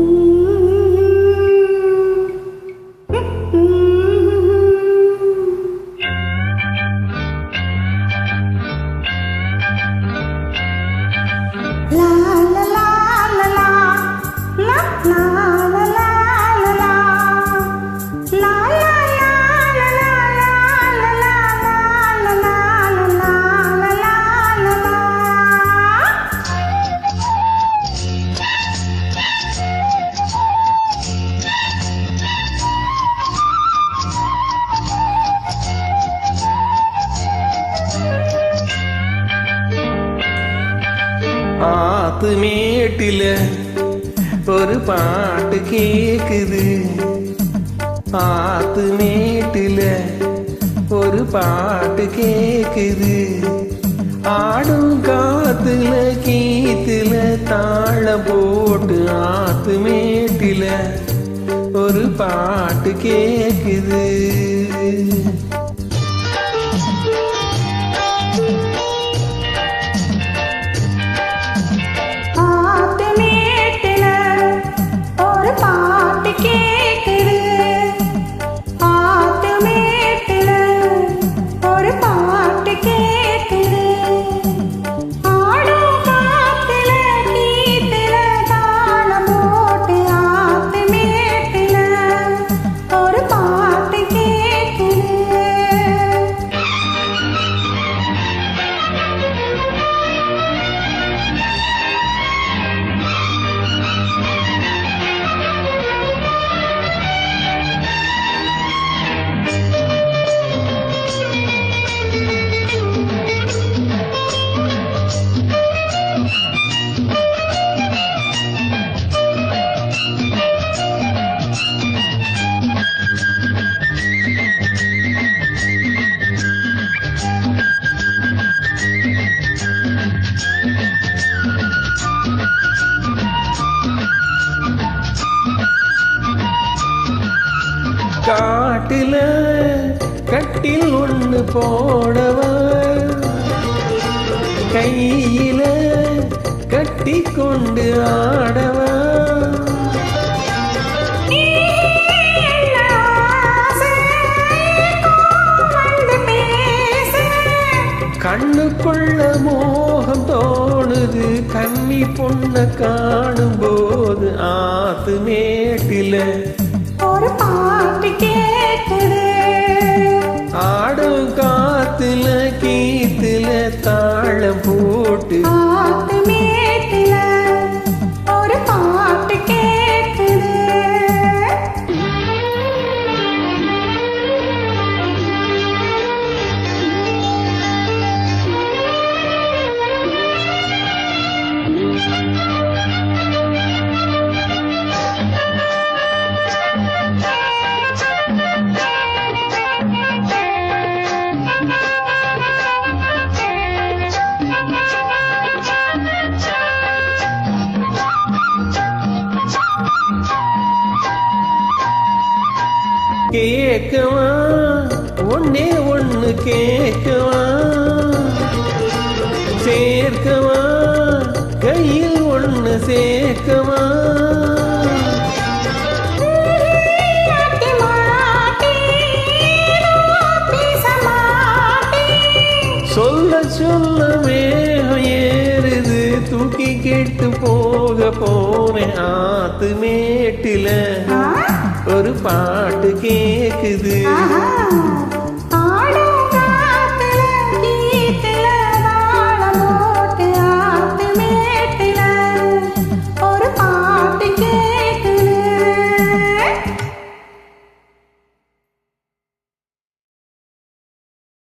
be ஆத்து மேட்டில ஒரு பாட்டு கேக்குது. ஆத்து மேட்டில ஒரு பாட்டு கேக்குது. ஆடும் காத்துல கீத்துல தாழ போட்டு ஆத்து மேட்டில ஒரு பாட்டு கேக்குது. பாட்டு காட்டில கட்டில் ஒன்று போடவ? கையில கட்டி கொண்டு ஆடவா? கண்ணுக்குள்ள மோகம் தோணுது கண்ணி பொண்ண காணும் போது ஆத்து மேட்டில. ஒரு பா கேட்கவா? ஒன்னே ஒண்ணு கேட்கவா? சேர்க்கவா? கையில் ஒன்று சேர்க்கவா? சொல்ல சொல்ல வேகம் ஏறுது. தூக்கி கேட்டு போக போறேன். ஆத்து மேட்டில. ஒரு பாட்டு கேக்குது. ஆஹா.